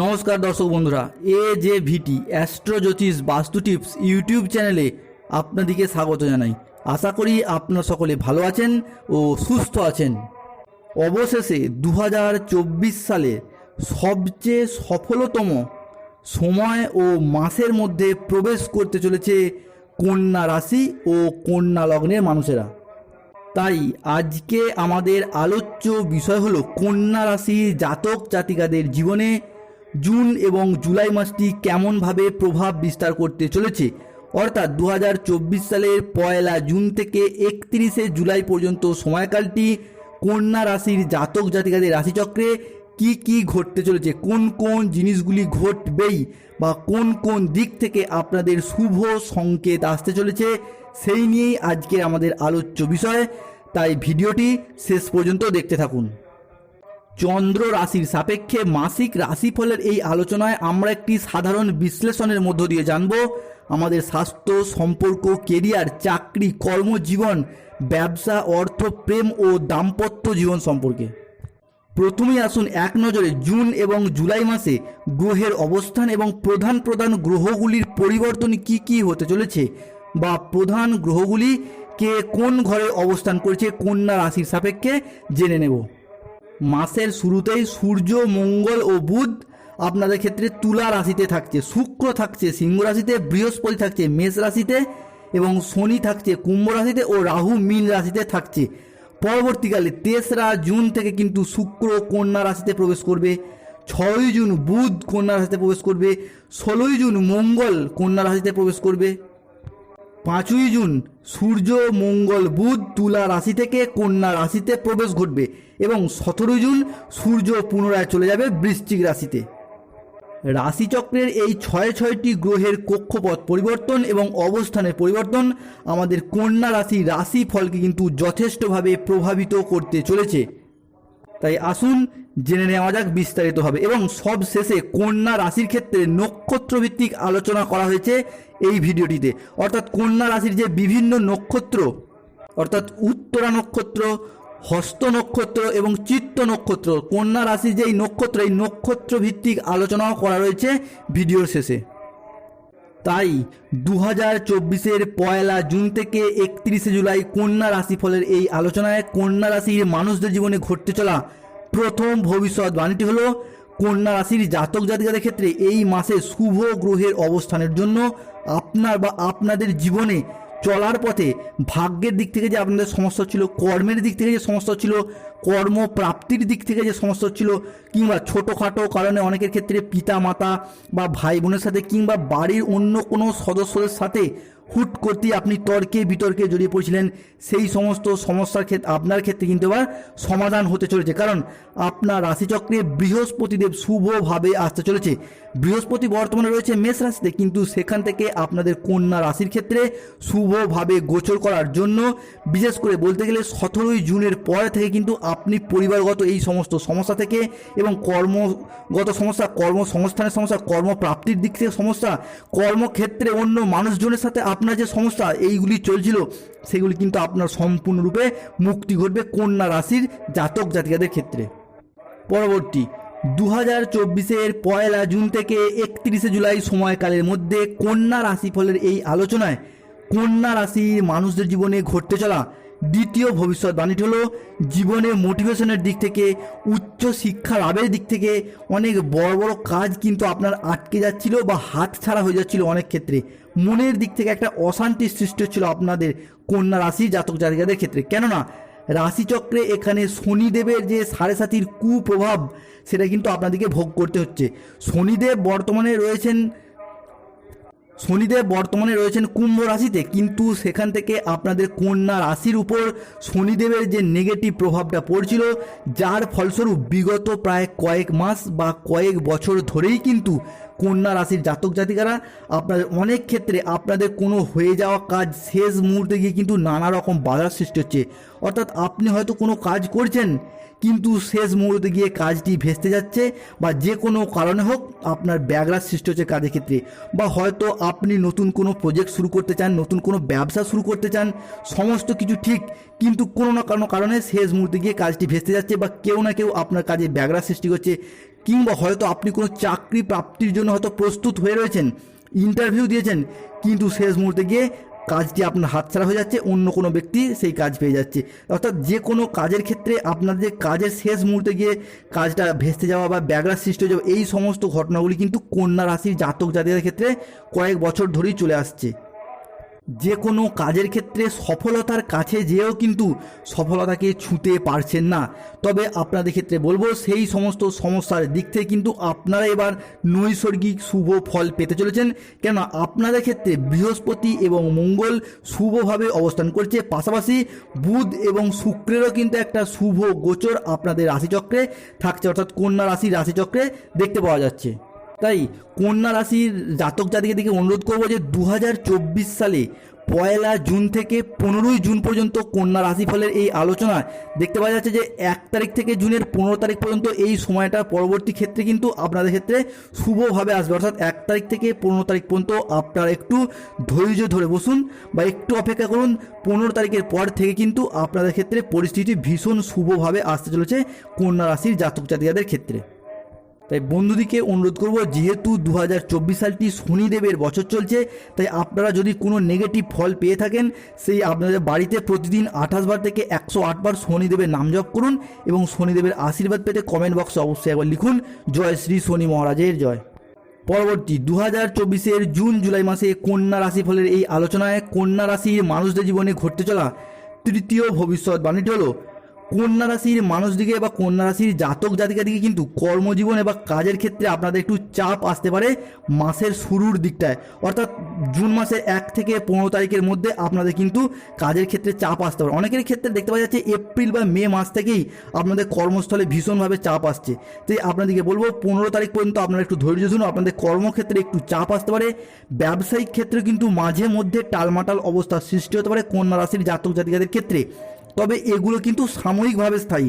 নমস্কার দর্শক বন্ধুরা, এ যে ভিটি অ্যাস্ট্রো জ্যোতিষ বাস্তু টিপস ইউটিউব চ্যানেলে আপনাদেরকে স্বাগত জানাই। আশা করি আপনারা সকলে ভালো আছেন ও সুস্থ আছেন। অবশেষে দু হাজার চব্বিশ সালে সবচেয়ে সফলতম সময় ও মাসের মধ্যে প্রবেশ করতে চলেছে কন্যা রাশি ও কন্যা লগ্নের মানুষেরা। তাই আজকে আমাদের আলোচ্য বিষয় হলো কন্যা রাশির জাতক জাতিকাদের জীবনে জুন এবং জুলাই মাসটি কেমনভাবে প্রভাব বিস্তার করতে চলেছে। অর্থাৎ দু হাজার চব্বিশ সালের পয়লা জুন থেকে একত্রিশে জুলাই পর্যন্ত সময়কালটি কন্যা রাশির জাতক জাতিকাদের রাশিচক্রে কি কি ঘটতে চলেছে? কোন কোন জিনিসগুলি ঘটবেই বা কোন কোন দিক থেকে আপনাদের শুভ সংকেত আসতে চলেছে, সেই নিয়েই আজকে আমাদের আলোচ্য বিষয়। তাই ভিডিওটি শেষ পর্যন্ত দেখতে থাকুন। চন্দ্র রাশির সাপেক্ষে মাসিক রাশিফলের এই আলোচনায় আমরা একটি সাধারণ বিশ্লেষণের মধ্য দিয়ে জানব। আমাদের স্বাস্থ্য, সম্পর্ক, কেরিয়ার, চাকরি, কর্মজীবন, ব্যবসা, অর্থ, প্রেম ও দাম্পত্য জীবন সম্পর্কে। প্রথমেই আসুন এক নজরে জুন এবং জুলাই মাসে গ্রহের অবস্থান এবং প্রধান প্রধান গ্রহগুলির পরিবর্তন কি কি হতে চলেছে বা প্রধান গ্রহগুলি কে কোন ঘরে অবস্থান করেছে কন্যা রাশির সাপেক্ষে জেনে নেব। মাসের শুরুতেই সূর্য, মঙ্গল ও বুধ আপনাদের ক্ষেত্রে তুলা রাশিতে থাকছে, শুক্র থাকছে, সিংহ রাশিতে, বৃহস্পতি থাকছে, মেষ রাশিতে এবং শনি থাকছে, কুম্ভ রাশিতে ও রাহু, মীন রাশিতে থাকছে। পরবর্তীকালে তেসরা জুন থেকে কিন্তু শুক্র কন্যা রাশিতে প্রবেশ করবে, ছয়ই জুন বুধ কন্যা রাশিতে প্রবেশ করবে, ষোলোই জুন মঙ্গল কন্যা রাশিতে প্রবেশ করবে, পাঁচই জুন সূর্য, মঙ্গল, বুধ, তুলা রাশি থেকে কন্যা রাশিতে প্রবেশ ঘটবে এবং সতেরোই জুন সূর্য পুনরায় চলে যাবে বৃশ্চিক রাশিতে। রাশিচক্রের এই ছয় ছয়টি গ্রহের কক্ষপথ পরিবর্তন এবং অবস্থানের পরিবর্তন আমাদের কন্যা রাশি রাশি ফলকে কিন্তু যথেষ্টভাবে প্রভাবিত করতে চলেছে। তাই আসুন জেনে নেওয়া যাক বিস্তারিতভাবে এবং সব শেষে কন্যা রাশির ক্ষেত্রে নক্ষত্র ভিত্তিক আলোচনা করা হয়েছে এই ভিডিওটিতে। অর্থাৎ কন্যা রাশির যে বিভিন্ন নক্ষত্র, অর্থাৎ উত্তরা নক্ষত্র হস্ত নক্ষত্র এবং চিত্ত নক্ষত্র। কন্যা রাশির যে এই নক্ষত্র এই নক্ষত্র ভিত্তিক আলোচনাও করা রয়েছে ভিডিওর শেষে। তাই দু হাজার চব্বিশের পয়লা জুন থেকে একত্রিশে জুলাই কন্যা রাশিফলের এই আলোচনায় কন্যা রাশির মানুষদের জীবনে ঘটতে চলা প্রথম ভবিষ্যৎবাণীটি হলো, কন্যা রাশির জাতক জাতিকাদের ক্ষেত্রে এই মাসে শুভ গ্রহের অবস্থানের জন্য আপনার বা আপনাদের জীবনে চলার পথে ভাগ্যের দিক থেকে যে আপনাদের সমস্যা ছিল, কর্মের দিক থেকে যে সমস্যা ছিল কর্ম প্রাপ্তির দিক থেকে যে সমস্যা ছিল, কিংবা ছোটোখাটো কারণে অনেকের ক্ষেত্রে পিতা মাতা বা ভাই বোনের সাথে কিংবা বাড়ির অন্য কোনো সদস্যদের সাথে হুট করতেই আপনি তর্কে বিতর্কে জড়িয়ে পড়েছিলেন। সেই সমস্ত সমস্যার ক্ষেত্রে আপনার ক্ষেত্রে কিন্তু এবার সমাধান হতে চলেছে। কারণ আপনার রাশিচক্রে বৃহস্পতিদেব শুভভাবে আসতে চলেছে। বৃহস্পতি বর্তমানে রয়েছে মেষ রাশিতে, কিন্তু সেখান থেকে আপনাদের কন্যা রাশির ক্ষেত্রে শুভভাবে গোচর করার জন্য বিশেষ করে বলতে গেলে সতেরোই জুনের পর থেকে কিন্তু আপনি পরিবারগত এই সমস্ত সমস্যা থেকে এবং কর্মগত সমস্যা, কর্মসংস্থানের সমস্যা, কর্মপ্রাপ্তির দিক থেকে সমস্যা, কর্মক্ষেত্রে অন্য মানুষজনের সাথে আপনার যে সমস্যা এইগুলি চলছিল, সেগুলি কিন্তু আপনার সম্পূর্ণরূপে মুক্তি ঘটবে কন্যা রাশির জাতক জাতিকাদের ক্ষেত্রে। পরবর্তী দু হাজার চব্বিশের পয়লা জুন থেকে একত্রিশে জুলাই সময়কালের মধ্যে কন্যা রাশিফলের এই আলোচনায় কন্যা রাশির মানুষদের জীবনে ঘটতে চলা দ্বিতীয় ভবিষ্যৎবাণীটি হলো, জীবনে মোটিভেশনের দিক থেকে, উচ্চ শিক্ষা লাভের দিক থেকে অনেক বড় বড় কাজ কিন্তু আপনার আটকে যাচ্ছিল বা হাত ছাড়া হয়ে যাচ্ছিল অনেক ক্ষেত্রে। মনের দিক থেকে একটা অশান্তির সৃষ্টি হচ্ছিল আপনাদের কন্যা রাশি জাতক জাতিকাদের ক্ষেত্রে। কেননা, রাশিচক্রে এখানে শনিদেবের যে সাড়ে সাতির কুপ্রভাব, সেটা কিন্তু আপনাদেরকে ভোগ করতে হচ্ছে। শনিদেব বর্তমানে রয়েছেন শনিদেব বর্তমানে রয়েছেন কুম্ভ রাশিতে, কিন্তু সেখান থেকে আপনাদের কন্যা রাশির উপর শনিদেবের যে নেগেটিভ প্রভাবটা পড়ছিল, যার ফলস্বরূপ বিগত প্রায় কয়েক মাস বা কয়েক বছর ধরেই কিন্তু কন্যা রাশির জাতক জাতিকারা আপনাদের অনেক ক্ষেত্রে আপনাদের কোনো হয়ে যাওয়া কাজ শেষ মুহূর্তে গিয়ে কিন্তু নানা রকম বাধার সৃষ্টি হচ্ছে। অর্থাৎ আপনি হয়তো কোনো কাজ করছেন কিন্তু শেষ মুহূর্তে গিয়ে কাজটি ভেস্তে যাচ্ছে বা যে কোনো কারণে হোক আপনার ব্যাঘাত সৃষ্টি হচ্ছে কাজের ক্ষেত্রে। বা হয়তো আপনি নতুন কোনো প্রজেক্ট শুরু করতে চান, নতুন কোনো ব্যবসা শুরু করতে চান, সমস্ত কিছু ঠিক, কিন্তু কোনো না কোনো কারণে শেষ মুহূর্তে গিয়ে কাজটি ভেস্তে যাচ্ছে বা কেউ না কেউ আপনার কাজে ব্যাঘাত সৃষ্টি করছে, কিংবা হয়তো আপনি কোনো চাকরি প্রাপ্তির জন্য হয়তো প্রস্তুত হয়ে রয়েছেন ইন্টারভিউ দিয়েছেন, কিন্তু শেষ মুহূর্তে গিয়ে কাজটি আপনার হাতছাড়া হয়ে যাচ্ছে, অন্য কোনো ব্যক্তি সেই কাজ পেয়ে যাচ্ছে। অর্থাৎ যে কোনো কাজের ক্ষেত্রে আপনাদের কাজের শেষ মুহূর্তে গিয়ে কাজটা ভেস্তে যাওয়া বা ব্যাগরা সৃষ্টি হয়ে যাওয়া, এই সমস্ত ঘটনাগুলি কিন্তু কন্যা রাশির জাতক জাতিদের ক্ষেত্রে কয়েক বছর ধরেই চলে আসছে। যে কোনো কাজের ক্ষেত্রে সফলতার কাছে যেও কিন্তু সফলতাকে ছুঁতে পারছেন না। তবে আপনাদের ক্ষেত্রে বলব, সেই সমস্ত সমস্যার দিক থেকে কিন্তু আপনারা এবার নৈসর্গিক শুভ ফল পেতে চলেছেন। কেন আপনাদের ক্ষেত্রে বৃহস্পতি এবং মঙ্গল শুভভাবে অবস্থান করছে। পাশাপাশি বুধ এবং শুক্রেরও কিন্তু একটা শুভ গোচর আপনাদের রাশিচক্রে থাকছে, অর্থাৎ কন্যা রাশি রাশিচক্রে দেখতে পাওয়া যাচ্ছে। তাই কন্যা রাশির জাতক জাতিকে দিকে অনুরোধ করব যে দু হাজার চব্বিশ সালে পয়লা জুন থেকে পনেরোই জুন পর্যন্ত কন্যা রাশিফলের এই আলোচনা। দেখতে পাওয়া যাচ্ছে যে এক তারিখ থেকে জুনের পনেরো তারিখ পর্যন্ত এই সময়টা পরবর্তী ক্ষেত্রে কিন্তু আপনাদের ক্ষেত্রে শুভভাবে আসবে। অর্থাৎ এক তারিখ থেকে পনেরো তারিখ পর্যন্ত আপনারা একটু ধৈর্য ধরে বসুন বা একটু অপেক্ষা করুন। পনেরো তারিখের পর থেকে কিন্তু আপনাদের ক্ষেত্রে পরিস্থিতি ভীষণ শুভভাবে আসতে চলেছে কন্যা রাশির জাতক জাতিকাদের ক্ষেত্রে। তাই বন্ধুদিকে অনুরোধ করব, যেহেতু দু হাজার চব্বিশ সালটি শনিদেবের বছর চলছে, তাই আপনারা যদি কোনো নেগেটিভ ফল পেয়ে থাকেন, সেই আপনাদের বাড়িতে প্রতিদিন আঠাশ বার থেকে একশো বার শনিদেবের নাম জপ করুন এবং শনিদেবের আশীর্বাদ পেতে কমেন্ট বক্সে অবশ্যই একবার লিখুন, জয় শ্রী শনি মহারাজের জয়। পরবর্তী দু হাজার চব্বিশের জুন জুলাই মাসে কন্যা রাশিফলের এই আলোচনায় কন্যা রাশির মানুষদের জীবনে ঘটতে চলা তৃতীয় ভবিষ্যৎবাণীটি হলো কন্যা রাশির মানুষদিকে বা কন্যা রাশির জাতক জাতিকা দিকে কিন্তু কর্মজীবনে বা কাজের ক্ষেত্রে আপনাদের একটু চাপ আসতে পারে মাসের শুরুর দিকটায়। অর্থাৎ জুন মাসের এক থেকে পনেরো তারিখের মধ্যে আপনাদের কিন্তু কাজের ক্ষেত্রে চাপ আসতে পারে। অনেকের ক্ষেত্রে দেখতে পাওয়া যাচ্ছে এপ্রিল বা মে মাস থেকেই আপনাদের কর্মস্থলে ভীষণভাবে চাপ আসছে। তাই আপনাদেরকে বলব, পনেরো তারিখ পর্যন্ত আপনারা একটু ধৈর্য ধরুন, আপনাদের কর্মক্ষেত্রে একটু চাপ আসতে পারে। ব্যবসায়িক ক্ষেত্রে কিন্তু মাঝে মধ্যে টালমাটাল অবস্থার সৃষ্টি হতে পারে কন্যা রাশির জাতক জাতিকাদের ক্ষেত্রে। তবে এগুলো কিন্তু সাময়িকভাবে স্থায়ী।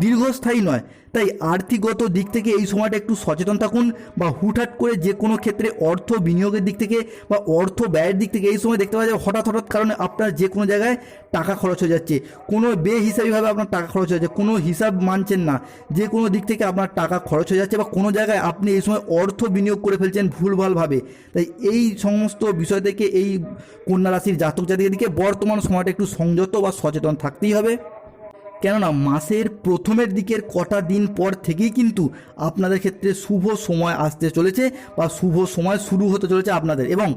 দীর্ঘস্থায়ী নয়। তাই আর্থিকগত দিক থেকে এই সময়টা একটু সচেতন থাকুন বা হুটহাট করে যে কোনো ক্ষেত্রে অর্থ বিনিয়োগের দিক থেকে বা অর্থ ব্যয়ের দিক থেকে এই সময় দেখতে পাওয়া যায় হঠাৎ হঠাৎ কারণে আপনার যে কোনো জায়গায় টাকা খরচ হয়ে যাচ্ছে। কোনো বেহিসাবিভাবে আপনার টাকা খরচ হয়ে যাচ্ছে, কোনো হিসাব মানছেন না। যে কোনো দিক থেকে আপনার টাকা খরচ হয়ে যাচ্ছে বা কোনো জায়গায় আপনি এই সময় অর্থ বিনিয়োগ করে ফেলছেন ভুলভালভাবে। তাই এই সমস্ত বিষয় থেকে এই কন্যা রাশির জাতক জাতিকের দিকে বর্তমান সময়টা একটু সংযত বা সচেতন থাকতেই হবে। কেননা মাসের প্রথমের দিকের কটা দিন পর থেকেই কিন্তু আপনাদের ক্ষেত্রে শুভ সময় আসতে চলেছে বা শুভ সময় শুরু হতে চলেছে আপনাদের এবং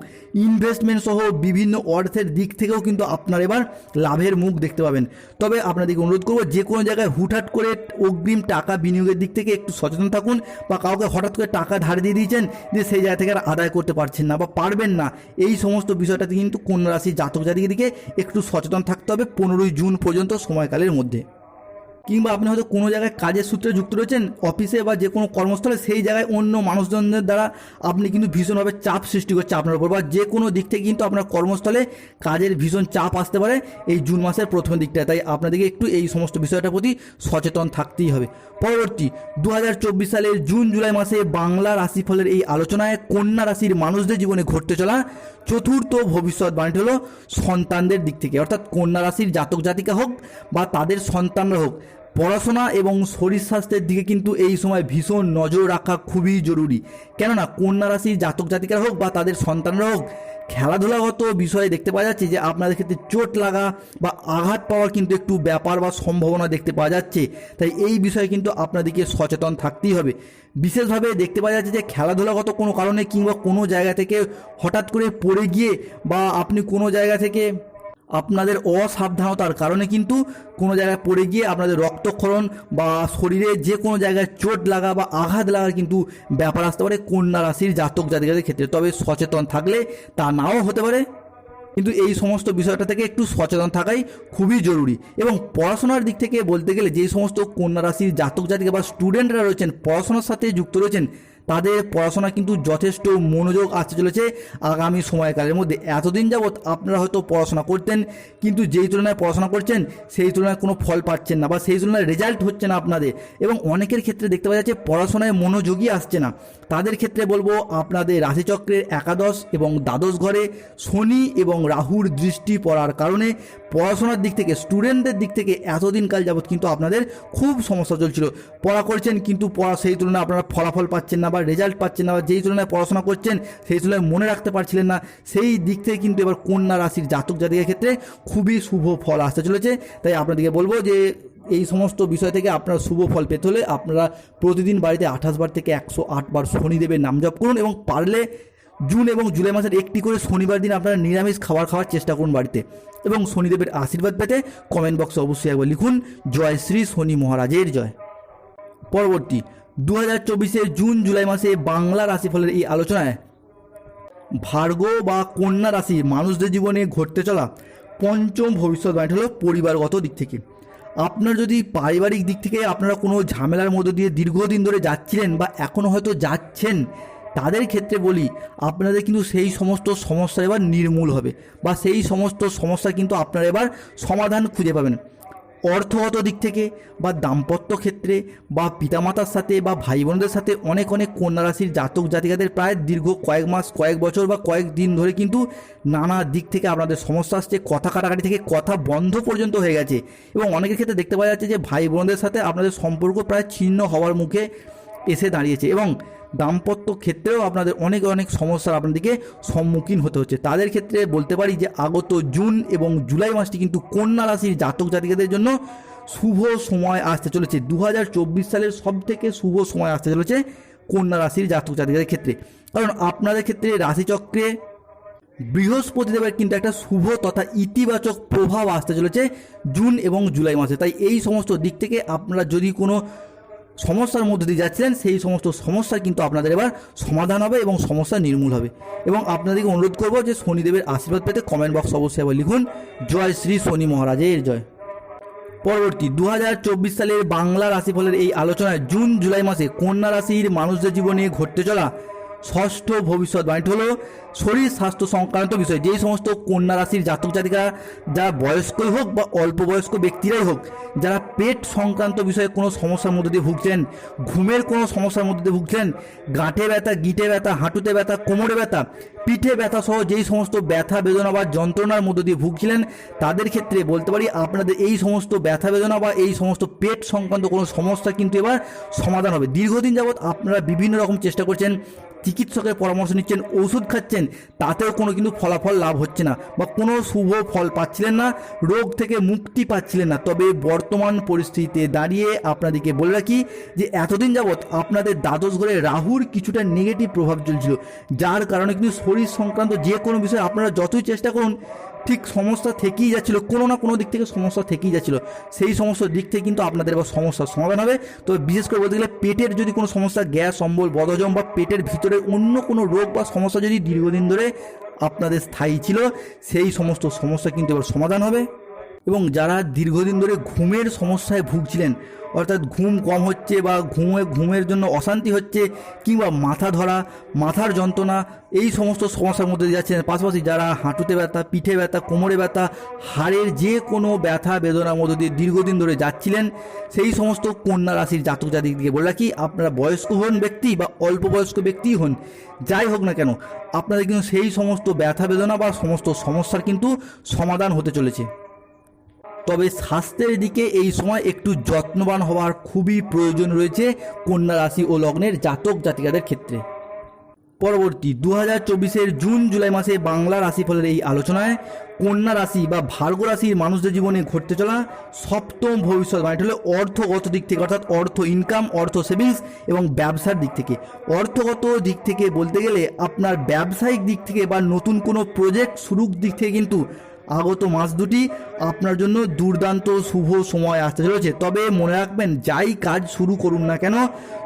ইনভেস্টমেন্ট সহ বিভিন্ন অর্থের দিক থেকেও কিন্তু আপনার এবার লাভের মুখ দেখতে পাবেন। তবে আপনাদেরকে অনুরোধ করব যে কোনো জায়গায় হুটহাট করে অগ্রিম টাকা বিনিয়োগের দিক থেকে একটু সচেতন থাকুন বা কাউকে হঠাৎ করে টাকা ধার দিয়ে দিয়েছেন যে সেই জায়গা থেকে আর আদায় করতে পারছেন না বা পারবেন না। এই সমস্ত বিষয়টাতে কিন্তু কন্যা রাশির জাতক জাতিকের দিকে একটু সচেতন থাকতে হবে পনেরোই জুন পর্যন্ত সময়কালের মধ্যে। কিংবা আপনি হয়তো কোনো জায়গায় কাজের সূত্রে যুক্ত রয়েছেন, অফিসে বা যে কোনো কর্মস্থলে, সেই জায়গায় অন্য মানুষজনদের দ্বারা আপনি কিন্তু ভীষণভাবে চাপ সৃষ্টি করছে আপনার উপর বা যে কোনো দিক থেকে কিন্তু আপনার কর্মস্থলে কাজের ভীষণ চাপ আসতে পারে এই জুন মাসের প্রথম দিকটায় তাই আপনাদেরকে একটু এই সমস্ত বিষয়টার প্রতি সচেতন থাকতেই হবে। পরবর্তী দু হাজার চব্বিশ সালের জুন, জুলাই মাসে বাংলা রাশিফলের এই আলোচনায় কন্যা রাশির মানুষদের জীবনে ঘটতে চলা চতুর্থ ভবিষ্যৎবাণীটি হলো সন্তানদের দিক থেকে। অর্থাৎ কন্যা রাশির জাতক জাতিকা হোক বা তাদের সন্তানরা হোক পড়াশোনা এবং শরীর স্বাস্থ্যের দিকে কিন্তু এই সময় ভীষণ নজর রাখা খুবই জরুরি। কেননা, কন্যা রাশির জাতক জাতিকারা হোক বা তাদের সন্তানরা হোক, খেলাধুলাগত বিষয়ে দেখতে পাওয়া যাচ্ছে যে আপনাদের ক্ষেত্রে চোট লাগা বা আঘাত পাওয়ার কিন্তু একটু ব্যাপার বা সম্ভাবনা দেখতে পাওয়া যাচ্ছে। তাই এই বিষয়ে কিন্তু আপনাদেরকে সচেতন থাকতেই হবে। বিশেষভাবে দেখতে পাওয়া যাচ্ছে যে খেলাধুলাগত কোনো কারণে কিংবা কোনো জায়গা থেকে হঠাৎ করে পড়ে গিয়ে বা আপনি কোনো জায়গা থেকে আপনাদের অসাবধানতার কারণে কিন্তু কোনো জায়গায় পড়ে গিয়ে আপনাদের রক্তক্ষরণ বা শরীরে যে কোনো জায়গায় চোট লাগা বা আঘাত লাগার কিন্তু ব্যাপার আসতে পারে কন্যা রাশির জাতক জাতিকাদের ক্ষেত্রে। তবে সচেতন থাকলে তা নাও হতে পারে। কিন্তু এই সমস্ত বিষয়টা থেকে একটু সচেতন থাকাই খুবই জরুরি। এবং পড়াশোনার দিক থেকে বলতে গেলে যেই সমস্ত কন্যা রাশির জাতক জাতিকা বা স্টুডেন্টরা রয়েছেন, পড়াশোনার সাথে যুক্ত রয়েছেন তাদের পড়াশোনা কিন্তু যথেষ্ট মনোযোগ আসতে চলেছে আগামী সময়কালের মধ্যে। এতদিন যাবৎ আপনারা হয়তো পড়াশোনা করতেন, কিন্তু যেই তুলনায় পড়াশোনা করছেন, সেই তুলনায় কোনো ফল পাচ্ছেন না বা সেই তুলনায় রেজাল্ট হচ্ছে না আপনাদের। এবং অনেকের ক্ষেত্রে দেখতে পাওয়া যাচ্ছে পড়াশোনায় মনোযোগই আসছে না। তাদের ক্ষেত্রে বলব, আপনাদের রাশিচক্রের একাদশ এবং দ্বাদশ ঘরে শনি এবং রাহুর দৃষ্টি পড়ার কারণে পড়াশোনার দিক থেকে স্টুডেন্টদের দিক থেকে এতদিন কাল যাবৎ কিন্তু আপনাদের খুব সমস্যা চলছিল। পড়া করছেন কিন্তু পড়া সেই তুলনায় আপনারা ফলাফল পাচ্ছেন না বা রেজাল্ট পাচ্ছেন না বা যেই তুলনায় পড়াশোনা করছেন সেই তুলনায় মনে রাখতে পারছিলেন না। সেই দিক থেকে কিন্তু এবার কন্যা রাশির জাতক জাতিকের ক্ষেত্রে খুবই শুভ ফল আসতে চলেছে। তাই আপনাদেরকে বলব যে এই সমস্ত বিষয় থেকে আপনার শুভ ফল পেতে হলে আপনারা প্রতিদিন বাড়িতে আঠাশ বার থেকে একশো আট বার শনিদেবের নাম জপ করুন এবং পারলে জুন এবং জুলাই মাসের একটি করে শনিবার দিন আপনারা নিরামিষ খাবার খাওয়ার চেষ্টা করুন বাড়িতে। এবং শনিদেবের আশীর্বাদ পেতে কমেন্ট বক্সে অবশ্যই একবার লিখুন, জয় শ্রী শনি মহারাজের জয়। পরবর্তী দু হাজার চব্বিশের জুন, জুলাই মাসে বাংলা রাশিফলের এই আলোচনায় ভার্গ বা কন্যা রাশি মানুষদের জীবনে ঘটতে চলা পঞ্চম ভবিষ্যৎবাণী হলো পরিবারগত দিক থেকে। আপনার যদি পারিবারিক দিক থেকে আপনারা কোনো ঝামেলার মধ্য দিয়ে দীর্ঘদিন ধরে যাচ্ছিলেন বা এখনও হয়তো যাচ্ছেন তাদের ক্ষেত্রে বলি, আপনাদের কিন্তু সেই সমস্ত সমস্যা এবার নির্মূল হবে বা সেই সমস্ত সমস্যা কিন্তু আপনারা এবার সমাধান খুঁজে পাবেন। অর্থগত দিক থেকে বা দাম্পত্য ক্ষেত্রে বা পিতামাতার সাথে বা ভাই বোনদের সাথে অনেক অনেক কন্যা রাশির জাতক জাতিকাদের প্রায় দীর্ঘ কয়েক মাস, কয়েক বছর বা কয়েক দিন ধরে কিন্তু নানা দিক থেকে আপনাদের সমস্যা আসছে, কথা কাটাকাটি থেকে কথা বন্ধ পর্যন্ত হয়ে গেছে। এবং অনেকের ক্ষেত্রে দেখতে পাওয়া যাচ্ছে যে ভাই বোনদের সাথে আপনাদের সম্পর্ক প্রায় ছিন্ন হওয়ার মুখে এসে দাঁড়িয়েছে এবং দাম্পত্য ক্ষেত্রেও আপনাদের অনেক অনেক সমস্যার আপনাদেরকে সম্মুখীন হতে হচ্ছে। তাদের ক্ষেত্রে বলতে পারি যে আগত জুন এবং জুলাই মাসটি কিন্তু কন্যা রাশির জাতক জাতিকাদের জন্য শুভ সময় আসতে চলেছে। দু হাজার চব্বিশ সালের সব থেকে শুভ সময় আসতে চলেছে কন্যা রাশির জাতক জাতিকাদের ক্ষেত্রে। কারণ আপনাদের ক্ষেত্রে রাশিচক্রে বৃহস্পতিদেবের কিন্তু একটা শুভ তথা ইতিবাচক প্রভাব আসতে চলেছে জুন এবং জুলাই মাসে। তাই এই সমস্ত দিক থেকে আপনারা যদি কোনো সমস্যার মধ্যে দিয়ে যাচ্ছিলেন, সেই সমস্ত সমস্যার কিন্তু আপনাদের এবার সমাধান হবে এবং সমস্যা নির্মূল হবে। এবং আপনাদেরকে অনুরোধ করব যে শনিদেবের আশীর্বাদ পেতে কমেন্ট বক্স অবশ্যই আবার লিখুন, জয় শ্রী শনি মহারাজের জয়। পরবর্তী দু হাজার চব্বিশ সালের বাংলা রাশিফলের এই আলোচনায় জুন, জুলাই মাসে কন্যা রাশির মানুষদের জীবনে ঘটতে চলা ষষ্ঠ ভবিষ্যৎবাণীটি হলো শরীর স্বাস্থ্য সংক্রান্ত বিষয়। যেই সমস্ত কন্যা রাশির জাতক জাতিকা, যারা বয়স্কই হোক বা অল্প বয়স্ক ব্যক্তিরাই হোক, যারা পেট সংক্রান্ত বিষয়ে কোনো সমস্যার মধ্যে দিয়ে ভুগছেন, ঘুমের কোনো সমস্যার মধ্যে দিয়ে ভুগছেন, গাঁটে ব্যথা, গিটে ব্যথা, হাঁটুতে ব্যথা, কোমরে ব্যথা, পিঠে ব্যথা সহ যেই সমস্ত ব্যথা, বেদনা বা যন্ত্রণার মধ্য দিয়ে ভুগছিলেন, তাদের ক্ষেত্রে বলতে পারি আপনাদের এই সমস্ত ব্যথা, বেদনা বা এই সমস্ত পেট সংক্রান্ত কোনো সমস্যা কিন্তু এবার সমাধান হবে। দীর্ঘদিন যাবৎ আপনারা বিভিন্ন রকম চেষ্টা করছেন চিকিৎসকের পরামর্শ নিচ্ছেন, ওষুধ খাচ্ছেন, তাতেও কোনো কিন্তু ফলাফল লাভ হচ্ছে না বা কোনো শুভ ফল পাচ্ছিলেন না, রোগ থেকে মুক্তি পাচ্ছিলেন না। তবে বর্তমান পরিস্থিতিতে দাঁড়িয়ে আপনাদেরকে বলে রাখি যে, এতদিন যাবৎ আপনাদের দ্বাদশ ঘরে রাহুর কিছুটা নেগেটিভ প্রভাব চলছিল, যার কারণে কিন্তু শরীর সংক্রান্ত যে কোনো বিষয়ে আপনারা যতই চেষ্টা করুন ঠিক সমস্যা থেকেই যাচ্ছিল, কোনো না কোনো দিক থেকে সমস্যা থেকেই যাচ্ছিল। সেই সমস্ত দিক থেকে কিন্তু আপনাদের এবার সমস্যার সমাধান হবে। তো বিশেষ করে বলতে গেলে পেটের যদি কোনো সমস্যা, গ্যাস, অম্বল, বদহজম বা পেটের ভিতরে অন্য কোনো রোগ বা সমস্যা যদি দীর্ঘদিন ধরে আপনাদের স্থায়ী ছিল, সেই সমস্ত সমস্যা কিন্তু এবার সমাধান হবে। এবং যারা দীর্ঘদিন ধরে ঘুমের সমস্যায় ভুগছিলেন অর্থাৎ ঘুম কম হচ্ছে বা ঘুমে, ঘুমের জন্য অশান্তি হচ্ছে কিংবা মাথা ধরা, মাথার যন্ত্রণা, এই সমস্ত সমস্যার মধ্যে দিয়ে যাচ্ছেন। পাশাপাশি যারা হাঁটুতে ব্যথা, পিঠে ব্যথা, কোমরে ব্যথা, হাড়ের যে কোনো ব্যথা বেদনার মধ্যে দিয়ে দীর্ঘদিন ধরে যাচ্ছিলেন, সেই সমস্ত কন্যা রাশির জাতক জাতিকে বলে রাখি, আপনারা বয়স্ক হন ব্যক্তি বা অল্প বয়স্ক ব্যক্তি হন, যাই হোক না কেন, আপনাদের কিন্তু সেই সমস্ত ব্যথা বেদনা বা সমস্ত সমস্যার কিন্তু সমাধান হতে চলেছে। তবে স্বাস্থ্যের দিকে এই সময় একটু যত্নবান হওয়ার খুবই প্রয়োজন রয়েছে কন্যা রাশি ও লগ্নের জাতক জাতিকাদের ক্ষেত্রে। পরবর্তী দু হাজার চব্বিশের জুন জুলাই মাসে বাংলা রাশিফলের এই আলোচনায় কন্যা রাশি বা ভার্গ রাশির মানুষদের জীবনে ঘটতে চলা সপ্তম ভবিষ্যৎবাণীটা হলো অর্থগত দিক থেকে অর্থাৎ অর্থ ইনকাম অর্থ সেভিংস এবং ব্যবসার দিক থেকে। অর্থগত দিক থেকে বলতে গেলে আপনার ব্যবসায়িক দিক থেকে বা নতুন কোনো প্রজেক্ট শুরুর দিক থেকে কিন্তু আগত মাস দুটি আপনার জন্য দুর্দান্ত শুভ সময় আসতে চলেছে। তবে মনে রাখবেন, যাই কাজ শুরু করুন না কেন,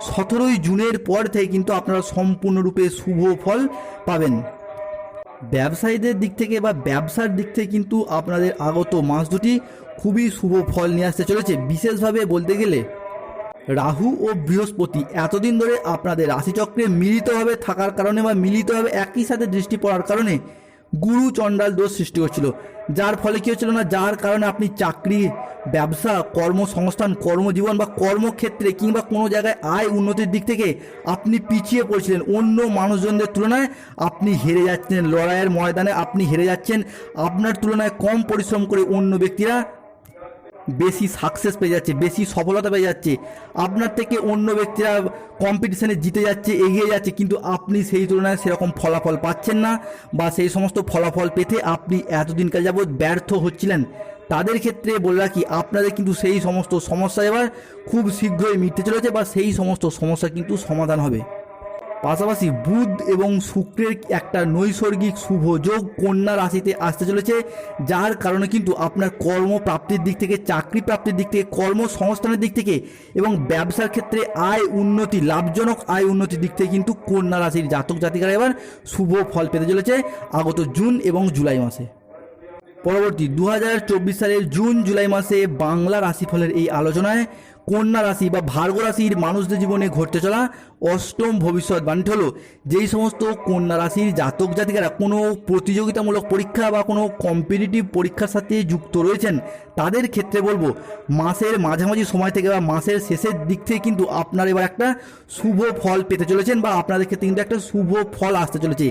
সতেরোই জুনের পর থেকে কিন্তু আপনারা সম্পূর্ণরূপে শুভ ফল পাবেন। ব্যবসায়ীদের দিক থেকে বা ব্যবসার দিক থেকে কিন্তু আপনাদের আগত মাস দুটি খুবই শুভ ফল নিয়ে আসতে চলেছে। বিশেষভাবে বলতে গেলে, রাহু ও বৃহস্পতি এতদিন ধরে আপনাদের রাশিচক্রে মিলিতভাবে থাকার কারণে বা মিলিতভাবে একই সাথে দৃষ্টি পড়ার কারণে গুরু চণ্ডাল দোষ সৃষ্টি করছিল যার ফলে কী হচ্ছিল না, যার কারণে আপনি চাকরি, ব্যবসা, কর্মসংস্থান, কর্মজীবন বা কর্মক্ষেত্রে কিংবা কোনো জায়গায় আয় উন্নতির দিক থেকে আপনি পিছিয়ে পড়ছিলেন। অন্য মানুষজনদের তুলনায় আপনি হেরে যাচ্ছেন। লড়াইয়ের ময়দানে আপনি হেরে যাচ্ছেন। আপনার তুলনায় কম পরিশ্রম করে অন্য ব্যক্তিরা বেশি সাকসেস পেয়ে যাচ্ছে, বেশি সফলতা পেয়ে যাচ্ছে। আপনার থেকে অন্য ব্যক্তিরা কম্পিটিশানে জিতে যাচ্ছে, এগিয়ে যাচ্ছে, কিন্তু আপনি সেই তুলনায় সেরকম ফলাফল পাচ্ছেন না বা সেই সমস্ত ফলাফল পেতে আপনি এতদিনকাল যাবৎ ব্যর্থ হচ্ছিলেন। তাদের ক্ষেত্রে বলে রাখি, আপনাদের কিন্তু সেই সমস্ত সমস্যা এবার খুব শীঘ্রই মিটতে চলেছে বা সেই সমস্ত সমস্যা কিন্তু সমাধান হবে। পাশাপাশি বুধ এবং শুক্রের একটা নৈসর্গিক শুভ যোগ কন্যা রাশিতে আসতে চলেছে, যার কারণে কিন্তু আপনার কর্মপ্রাপ্তির দিক থেকে চাকরি প্রাপ্তির দিক থেকে, কর্মসংস্থানের দিক থেকে এবং ব্যবসার ক্ষেত্রে আয় উন্নতি, লাভজনক আয় উন্নতির দিক থেকে কিন্তু কন্যা রাশির জাতক জাতিকারা এবার শুভ ফল পেতে চলেছে আগত জুন এবং জুলাই মাসে। পরবর্তী দু হাজার চব্বিশ সালের জুন জুলাই মাসে বাংলা রাশিফলের এই আলোচনায় কন্যা রাশি বা ভার্গ রাশির মানুষদের জীবনে ঘটতে চলা অষ্টম ভবিষ্যৎবাণীটি হলো যেই সমস্ত কন্যা রাশির জাতক জাতিকারা কোনো প্রতিযোগিতামূলক পরীক্ষা বা কোনো কম্পিটিটিভ পরীক্ষার সাথে যুক্ত রয়েছেন, তাদের ক্ষেত্রে বলব মাসের মাঝামাঝি সময় থেকে বা মাসের শেষের দিক থেকে কিন্তু আপনার এবার একটা শুভ ফল পেতে চলেছেন বা আপনাদের ক্ষেত্রে কিন্তু একটা শুভ ফল আসতে চলেছে।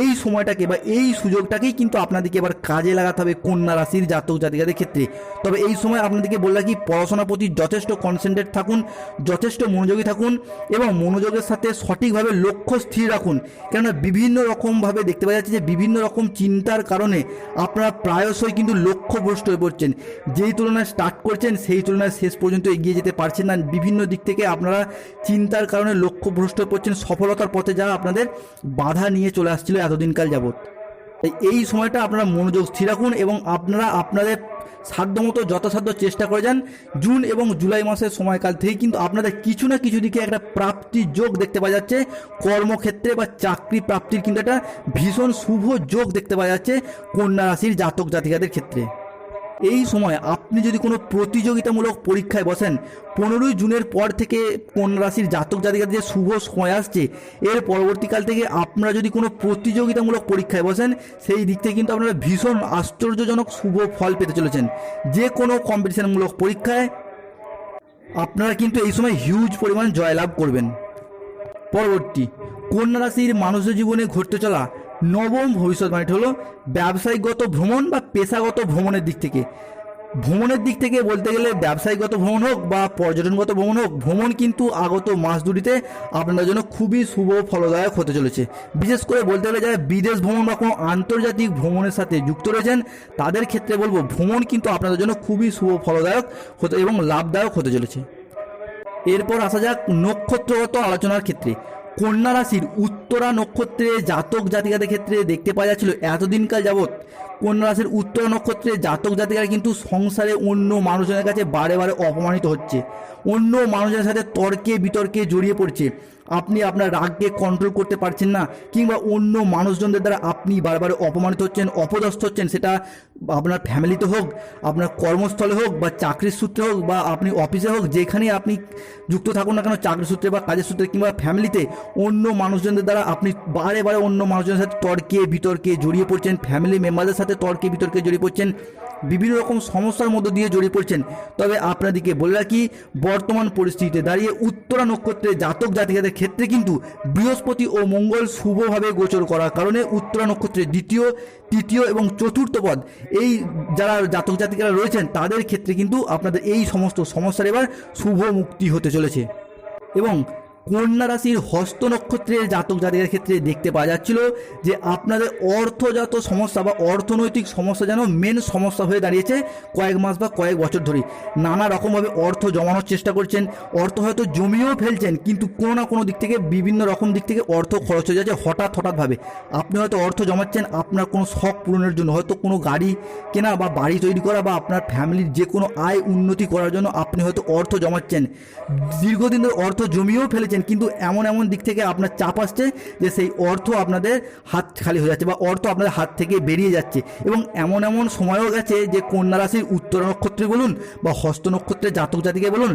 এই সময়টাকে বা এই সুযোগটাকেই কিন্তু আপনাদেরকে এবার কাজে লাগাতে হবে কন্যা রাশির জাতক জাতিকাদের ক্ষেত্রে। তবে এই সময় আপনাদেরকে বললাম কি পড়াশোনার প্রতি যথেষ্ট কনসেন্ট্রেট থাকুন, যথেষ্ট মনোযোগী থাকুন এবং মনোযোগের সাথে সঠিকভাবে লক্ষ্য স্থির রাখুন। কেননা বিভিন্ন রকমভাবে দেখতে পাওয়া যাচ্ছে যে বিভিন্ন রকম চিন্তার কারণে আপনারা প্রায়শই কিন্তু লক্ষ্যভ্রষ্ট হয়ে পড়ছেন। যেই তুলনায় স্টার্ট করছেন, সেই তুলনায় শেষ পর্যন্ত এগিয়ে যেতে পারছেন না। বিভিন্ন দিক থেকে আপনারা চিন্তার কারণে লক্ষ্যভ্রষ্ট হয়ে পড়ছেন সফলতার পথে যা আপনাদের বাধা নিয়ে চলে আসছিল এতদিনকাল যাবত তাই এই সময়টা আপনারা মনোযোগ স্থির রাখুন এবং আপনারা আপনাদের সাধ্যমতো যথাসাধ্য চেষ্টা করে যান। জুন এবং জুলাই মাসের সময়কাল থেকে কিন্তু আপনাদের কিছু না কিছু দিকে একটা প্রাপ্তি যোগ দেখতে পাওয়া যাচ্ছে। কর্মক্ষেত্রে বা চাকরি প্রাপ্তির কিন্তু একটা ভীষণ শুভ যোগ দেখতে পাওয়া যাচ্ছে কন্যা রাশির জাতক জাতিকাদের ক্ষেত্রে। এই সময় আপনি যদি কোনো প্রতিযোগিতামূলক পরীক্ষায় বসেন, পনেরোই জুনের পর থেকে কন্যা রাশির জাতক জাতিকাদের যে শুভ সময় আসছে, এর পরবর্তীকাল থেকে আপনারা যদি কোনো প্রতিযোগিতামূলক পরীক্ষায় বসেন, সেই দিক থেকে কিন্তু আপনারা ভীষণ আশ্চর্যজনক শুভ ফল পেতে চলেছেন। যে কোনো কম্পিটিশনমূলক পরীক্ষায় আপনারা কিন্তু এই সময় হিউজ পরিমাণ জয়লাভ করবেন। পরবর্তী, কন্যা রাশির মানুষের জীবনে ঘটতে চলা নবম ভবিষ্যৎবাণীটি হলো ব্যবসায়িকগত ভ্রমণ বা পেশাগত ভ্রমণের দিক থেকে। ভ্রমণের দিক থেকে বলতে গেলে ব্যবসায়িকগত ভ্রমণ হোক বা পর্যটনগত ভ্রমণ হোক, ভ্রমণ কিন্তু আগত মাস দুটিতে আপনাদের জন্য খুবই শুভ ফলদায়ক হতে চলেছে। বিশেষ করে বলতে গেলে যারা বিদেশ ভ্রমণ বা কোনো আন্তর্জাতিক ভ্রমণের সাথে যুক্ত রয়েছেন, তাদের ক্ষেত্রে বলব ভ্রমণ কিন্তু আপনাদের জন্য খুবই শুভ ফলদায়ক হতে এবং লাভদায়ক হতে চলেছে। এরপর আসা যাক নক্ষত্রগত আলোচনার ক্ষেত্রে। কন্যা রাশির উত্তরা নক্ষত্রে জাতক জাতিকাদের ক্ষেত্রে দেখতে পাওয়া যাচ্ছিল এতদিনকাল যাবৎ কন্যা রাশির উত্তরা নক্ষত্রে জাতক জাতিকারা কিন্তু সংসারে অন্য মানুষজনের কাছে বারে বারে অপমানিত হচ্ছে। অন্য মানুষজনের সাথে তর্কে বিতর্কে জড়িয়ে পড়ছে। আপনি আপনার রাগকে কন্ট্রোল করতে পারছেন না, কিংবা অন্য মানুষজনদের দ্বারা আপনি বারবার অপমানিত হচ্ছেন, অপদস্থ হচ্ছেন, সেটা আপনার ফ্যামিলিতে হোক, আপনার কর্মস্থলে হোক, বা চাকরির সূত্রে হোক, বা আপনি অফিসে হোক, যেখানে আপনি যুক্ত থাকুন না কেন চাকরির সূত্রে বা কাজের সূত্রে, কিংবা ফ্যামিলিতে, অন্য মানুষজনদের দ্বারা আপনি বারে বারে অন্য মানুষজনের সাথে তর্কে বিতর্কে জড়িয়ে পড়ছেন, ফ্যামিলি মেম্বারদের সাথে তর্কে বিতর্কে জড়িয়ে পড়ছেন, বিভিন্ন রকম সমস্যার মধ্য দিয়ে জড়িয়ে পড়ছেন। তবে আপনাদেরকে বলে রাখি, বর্তমান পরিস্থিতিতে দাঁড়িয়ে উত্তরা নক্ষত্রে জাতক জাতিকাদের ক্ষেত্রে কিন্তু বৃহস্পতি ও মঙ্গল শুভভাবে গোচর করার কারণে উত্তরা নক্ষত্রের দ্বিতীয়, তৃতীয় এবং চতুর্থ পদ, এই যারা জাতক জাতিকারা রয়েছেন, তাদের ক্ষেত্রে কিন্তু আপনাদের এই সমস্ত সমস্যার এবার শুভ মুক্তি হতে চলেছে। এবং কন্যা রাশির হস্ত নক্ষত্রের জাতক জাতিকার ক্ষেত্রে দেখতে পাওয়া যাচ্ছিল যে আপনাদের অর্থজাত সমস্যা বা অর্থনৈতিক সমস্যা যেন মেন সমস্যা হয়ে দাঁড়িয়েছে কয়েক মাস বা কয়েক বছর ধরে নানা রকমভাবে অর্থ জমানোর চেষ্টা করছেন, অর্থ হয়তো জমিয়েও ফেলছেন, কিন্তু কোনো না কোনো দিক থেকে বিভিন্ন রকম দিক থেকে অর্থ খরচ হয়ে যাচ্ছে হঠাৎ, হঠাৎভাবে। আপনি হয়তো অর্থ জমাচ্ছেন, আপনার কোনো শখ পূরণের জন্য, হয়তো কোনো গাড়ি কেনা বা বাড়ি তৈরি করা বা আপনার ফ্যামিলির যে কোনো আয় উন্নতি করার জন্য আপনি হয়তো অর্থ জমাচ্ছেন। দীর্ঘদিন ধরে অর্থ জমিয়েও ফেলেছেন চাইছেন কিন্তু এমন এমন দিক থেকে আপনার চাপ আসছে যে সেই অর্থ আপনাদের হাত খালি হয়ে যাচ্ছে বা অর্থ আপনাদের হাত থেকে বেরিয়ে যাচ্ছে। এবং এমন এমন সময়ও গেছে যে কন্যা রাশির উত্তর নক্ষত্রে বলুন বা হস্ত নক্ষত্রের জাতক জাতিকে বলুন,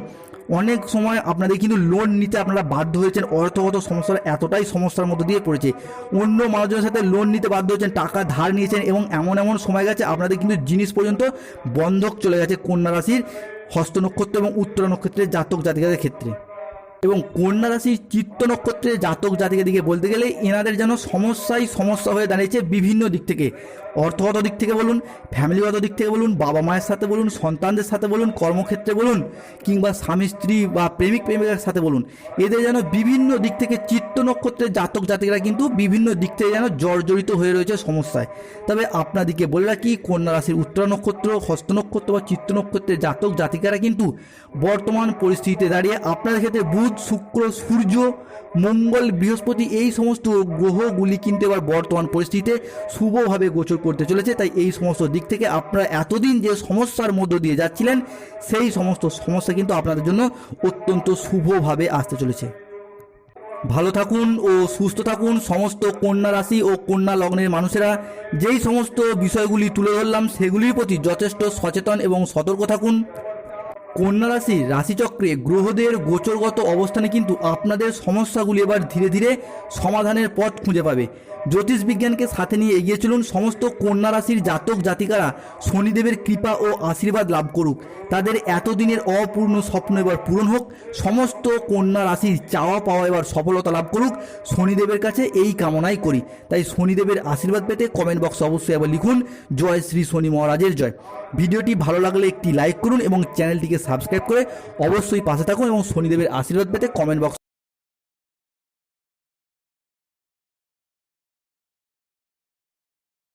অনেক সময় আপনাদের কিন্তু লোন নিতে আপনারা বাধ্য হয়েছেন, অর্থগত সমস্যার এতটাই সমস্যার মধ্যে দিয়ে পড়েছে। অন্য মানুষজনের সাথে লোন নিতে বাধ্য হয়েছেন, টাকা ধার নিয়েছেন এবং এমন এমন সময় গেছে আপনাদের কিন্তু জিনিস পর্যন্ত বন্ধক চলে গেছে কন্যা রাশির হস্ত নক্ষত্র এবং উত্তর নক্ষত্রের জাতক জাতিকাদের ক্ষেত্রে। এবং কন্যা রাশির চিত্ত নক্ষত্রের জাতক জাতিকে দিকে বলতে গেলে এনাদের যেন সমস্যাই সমস্যা হয়ে দাঁড়িয়েছে বিভিন্ন দিক থেকে। অর্থগত দিক থেকে বলুন, ফ্যামিলিগত দিক থেকে বলুন, বাবা মায়ের সাথে বলুন, সন্তানদের সাথে বলুন, কর্মক্ষেত্রে বলুন, কিংবা স্বামী, স্ত্রী বা প্রেমিক, প্রেমিকার সাথে বলুন, এদের যেন বিভিন্ন দিক থেকে চিত্ত নক্ষত্রের জাতক জাতিকরা কিন্তু বিভিন্ন দিক থেকে যেন জর্জরিত হয়ে রয়েছে সমস্যায়। তবে আপনাদিকে বলে রাখি, কন্যা রাশির উত্তরা নক্ষত্র, হস্ত নক্ষত্র বা চিত্ত নক্ষত্রের জাতক জাতিকারা কিন্তু বর্তমান পরিস্থিতিতে দাঁড়িয়ে আপনাদের ক্ষেত্রে বুধ, শুক্র, সূর্য, মঙ্গল, বৃহস্পতি এই সমস্ত গ্রহগুলি কিন্তু এবার বর্তমান পরিস্থিতিতে শুভভাবে গোচর করতে চলেছে, তাই এই সমস্ত দিক থেকে আপনারা এতদিন যে সমস্যার মধ্য দিয়ে যাচ্ছিলেন, সেই সমস্ত সমস্যা কিন্তু আপনাদের জন্য অত্যন্ত শুভভাবে আসতে চলেছে। ভালো থাকুন ও সুস্থ থাকুন, সমস্ত কন্যা রাশি ও কন্যা লগ্নের মানুষেরা, যেই সমস্ত বিষয়গুলি তুলে ধরলাম, সেগুলির প্রতি যথেষ্ট সচেতন এবং সতর্ক থাকুন। কন্যা রাশি, রাশিচক্রে গ্রহদের গোচরগত অবস্থানে কিন্তু আপনাদের সমস্যাগুলি এবার ধীরে ধীরে সমাধানের পথ খুঁজে পাবে। জ্যোতিষ বিজ্ঞানকে সাথে নিয়ে এগিয়ে চলুন সমস্ত কন্যা রাশির জাতক জাতিকারা শনিদেবের কৃপা ও আশীর্বাদ লাভ করুক। তাদের এতদিনের অপূর্ণ স্বপ্ন এবার পূরণ হোক। সমস্ত কন্যা রাশির চাওয়া পাওয়া এবার সফলতা লাভ করুক। শনিদেবের কাছে এই কামনাই করি। তাই শনিদেবের আশীর্বাদ পেতে কমেন্ট বক্সে অবশ্যই এবার লিখুন। জয় শ্রী শনি মহারাজের জয়। ভিডিওটি ভালো লাগলে একটি লাইক করুন এবং চ্যানেলটিকে সাবস্ক্রাইব করে অবশ্যই পাশে থাকুন এবং শনিদেবের আশীর্বাদ পেতে কমেন্ট বক্স